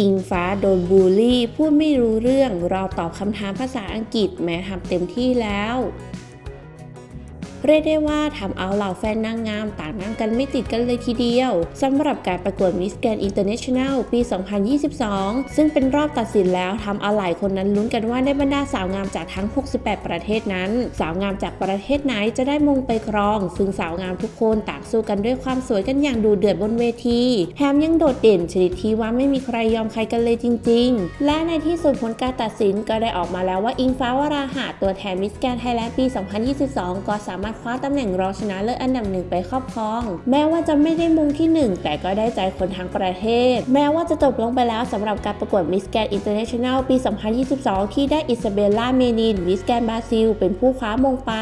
อิงฟ้าโดนบูลลี่ พูดไม่รู้เรื่อง เราตอบคำถามภาษาอังกฤษแม้ทำเต็มที่แล้ว เรียกได้ว่าทำเอาเหล่าแฟนนางงามต่างนั่งกันไม่ติดกันเลยทีเดียวสำหรับการประกวด Miss Grand International ปี 2022 ซึ่งเป็นรอบตัดสินแล้วทำเอาหลายคนนั้นลุ้นกันว่าในบรรดาสาวงามจากทั้ง 68 ประเทศนั้น สาวงามจากประเทศไหนจะได้มงไปครอง ซึ่งสาวงามทุกคนต่างสู้กันด้วยความสวยกันอย่างดูเดือดบนเวทีแถมยังโดดเด่นชนิดที่ว่าไม่มีใครยอมใครกันเลยจริง ๆ และในที่สุดผลการตัดสินก็ได้ออกมาแล้วว่าอิงฟ้าวราหะตัวแทนมิสแกรนไทยแลนด์ปี 2022 ก็สามารถคว้าตำแหน่งรองชนะเลิศอันดับหนึ่งไปครอบครอง แม้ว่าจะไม่ได้มงที่ 1 แต่ก็ได้ใจคนทั้งประเทศ แม้ว่าจะจบลงไปแล้วสำหรับการประกวดมิสแกรนอินเตอร์เนชั่นแนลปี 2022 ที่ได้อิซาเบลล่าเมนินมิสแกรนบราซิล เป็นผู้คว้ามงไป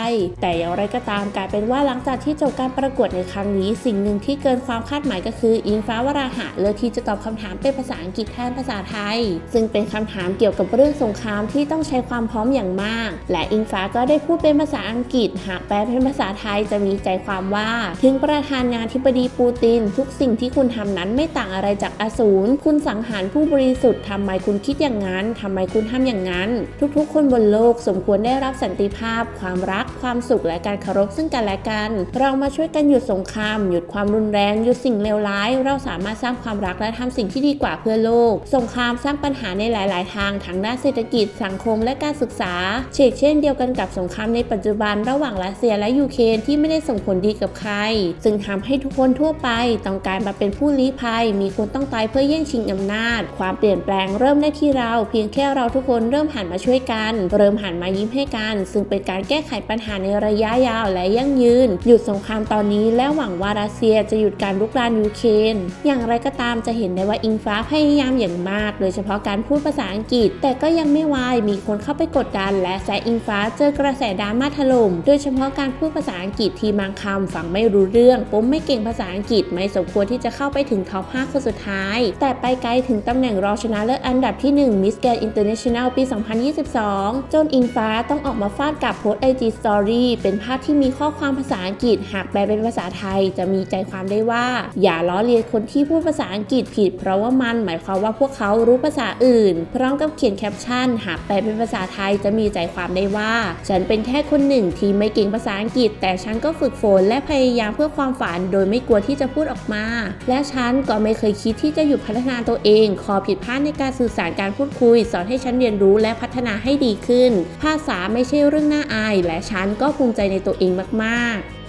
แต่อย่างไรก็ตามกลายเป็นว่าหลังจากที่จบการประกวดในครั้งนี้ สิ่งหนึ่งที่เกินความคาดหมายก็คือ อิงฟ้าวราหะเลือกที่จะตอบคำถามเป็นภาษาอังกฤษแทนภาษาไทย ซึ่งเป็นคำถามเกี่ยวกับเรื่องสงครามที่ต้องใช้ความพร้อมอย่างมาก และอิงฟ้าก็ได้พูดเป็นภาษาอังกฤษหากแปลเป็นภาษาไทยจะมีใจความว่า ถึงประธานาธิบดีปูติน ทุกสิ่งที่คุณทำนั้นไม่ต่างอะไรจากอสูรคุณสังหารผู้บริสุทธิ์ทำไมคุณคิดอย่างนั้นทำไมคุณทำอย่างนั้น ทุกๆ คนบนโลกสมควรได้รับสันติภาพ ความรัก ความสุขและการเคารพซึ่งกันและกัน เรามาช่วยกันหยุดสงครามหยุดความรุนแรงหยุดสิ่งเลวร้าย เราสามารถสร้างความรักและทำสิ่งที่ดีกว่าเพื่อโลก สงครามสร้างปัญหาในหลาย ๆ ทางทั้งด้านเศรษฐกิจ สังคมและการศึกษาเช่นเดียวกันกับสงครามในปัจจุบันระหว่างรัสเซียและยูเครนที่ไม่ได้ส่งผลดีกับใคร ซึ่งทำให้ทุกคนทั่วไปต้องการมาเป็นผู้ลี้ภัย มีคนต้องตายเพื่อแย่งชิงอำนาจ ความเปลี่ยนแปลงเริ่มได้ที่เรา เพียงแค่เราทุกคนเริ่มหันมาช่วยกัน เริ่มหันมายิ้มให้กัน ซึ่งเป็นการแก้ไขปัญหาในระยะยาวและยั่งยืน หยุดสงครามตอนนี้และหวังว่ารัสเซียจะหยุดการลุกรานยูเครนอย่างไรก็ตามจะเห็นได้ว่าอิงฟ้าพยายามอย่างมาก โดยเฉพาะการพูดภาษาอังกฤษ แต่ก็ยังไม่วายมีคนเข้าไปกดดัน และแซอิงฟ้าเจอกระแสดราม่าถล่มโดยเฉพาะการพูดภาษาอังกฤษที่บางคำฟังไม่รู้เรื่องผมไม่เก่งภาษาอังกฤษไม่สมควรที่จะเข้าไปถึงท็อป 5 คนสุดท้าย แต่ไปไกลถึงตำแหน่งรองชนะเลิศอันดับที่ 1 Miss Grand International ปี 2022 จนอิงฟ้าต้องออกมาฟาดกับโพสไอจีสตอรี่เป็นภาพที่มีข้อความภาษาอังกฤษ หากแปลเป็นภาษาไทย จะมีใจความได้ว่า อย่าล้อเลียนคนที่พูดภาษาอังกฤษผิด เพราะว่ามันหมายความว่าพวกเขารู้ภาษาอื่น พร้อมกับเขียนแคปชั่น หากแปลเป็นภาษาไทยจะมีใจความได้ว่า ฉันเป็นแค่คนหนึ่งที่ไม่เก่งภาษาอังกฤษ แต่ฉันก็ฝึกฝนและพยายามเพื่อความฝัน โดยไม่กลัวที่จะพูดออกมา และฉันก็ไม่เคยคิดที่จะหยุดพัฒนาตัวเอง ขอผิดพลาดในการสื่อสารการพูดคุย สอนให้ฉันเรียนรู้และพัฒนาให้ดีขึ้น ภาษาไม่ใช่เรื่องน่าอาย และฉันก็ภูมิใจในตัวเองมาก ๆ